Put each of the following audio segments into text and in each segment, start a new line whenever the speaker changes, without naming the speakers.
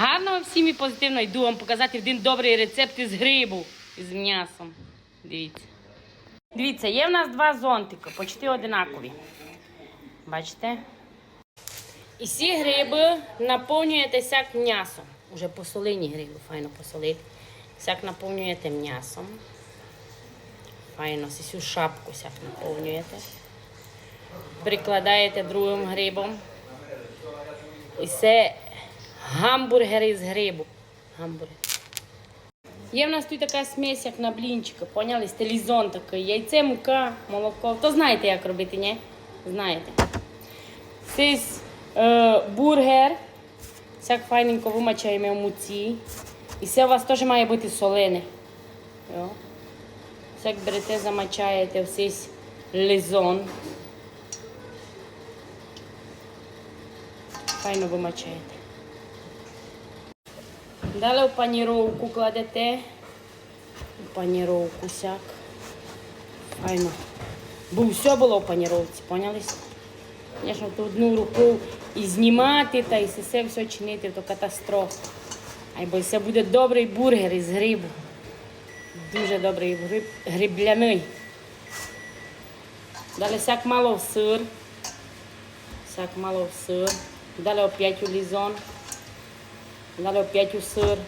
Гарного всім і позитивно йду вам показати один добрий рецепт із грибу з м'ясом. Дивіться. Дивіться, є в нас два зонтики, почти одинакові. Бачите? І всі гриби наповнюєте сяк м'ясом. Уже посолені гриби, файно посолити. Сяк наповнюєте м'ясом. Файно, всю шапку сяк наповнюєте. Прикладаєте другим грибом. І це гамбургери з грибу. Гамбургер. Є в нас тут така смесь, як на блінчики, поняли? Стилізон такий. Яйце, мука, молоко. То знаєте, як робити, ні? Знаєте. Це е, бургер. Всяк файненько вимачаємо в муці. І це у вас теж має бути солене. Йо. Всяк берете, замачаєте в цей лизон. Файно вимачаєте. Далі в паніровку кладете. У паніровку сяк. Файно. Бо все було в паніровці, поняли? Звісно, то одну руку і знімати, та і все все чинити, то катастрофа. А бо це буде добрий бургер із грибу. Дуже добрий гриб, грибляний. Далі сяк мало в сир. Сяк мало в сир. Далі опять у лізон. Далі опять у сир.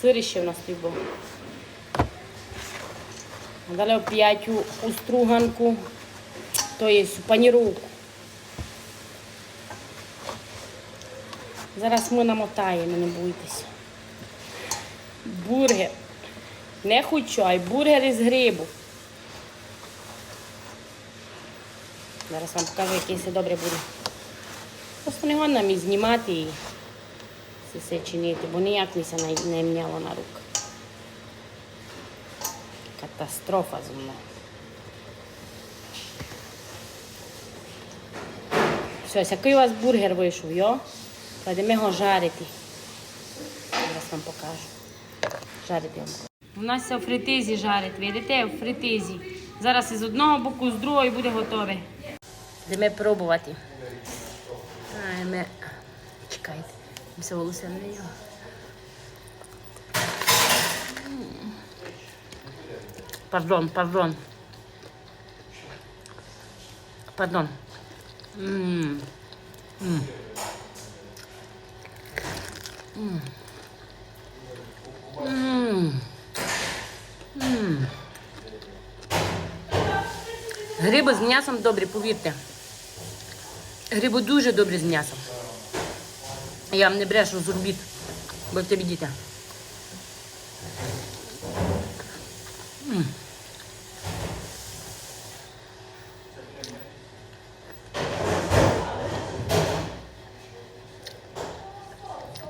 Сир ще в нас був. Далі опять у, у струганку. То є у паніровку. Зараз ми намотаємо, не бойтеся. Бургер. Не хочу, а й бургер із грибу. Зараз вам покажу, який це добре буде. Просто не можна мені знімати і все чинити, бо ніяк не, не міняло на рук. Катастрофа зі мною. Все, який у вас бургер вийшов, йо? Кладемо його жарити. Зараз вам покажу. Жарити вам. У нас в фритизі жарить, видите, в фритизі. Зараз із одного боку, з другого і буде готове. Йдемо пробувати. Ми... Чекайте, все волосся не його. Пардон, пардон. Пардон. М. М. М. Гриби з м'ясом добрі, повірте. Гриби дуже добрі з м'ясом. Я вам не брешу з орбіт, будете бідіти. М.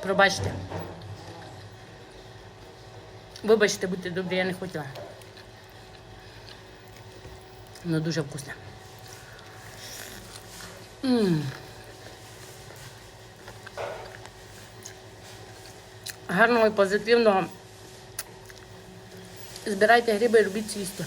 Пробачте. Вибачте, будьте добрі, я не хотіла. Воно дуже вкусне. М. Гарного і позитивного. Збирайте гриби і робіть свісти.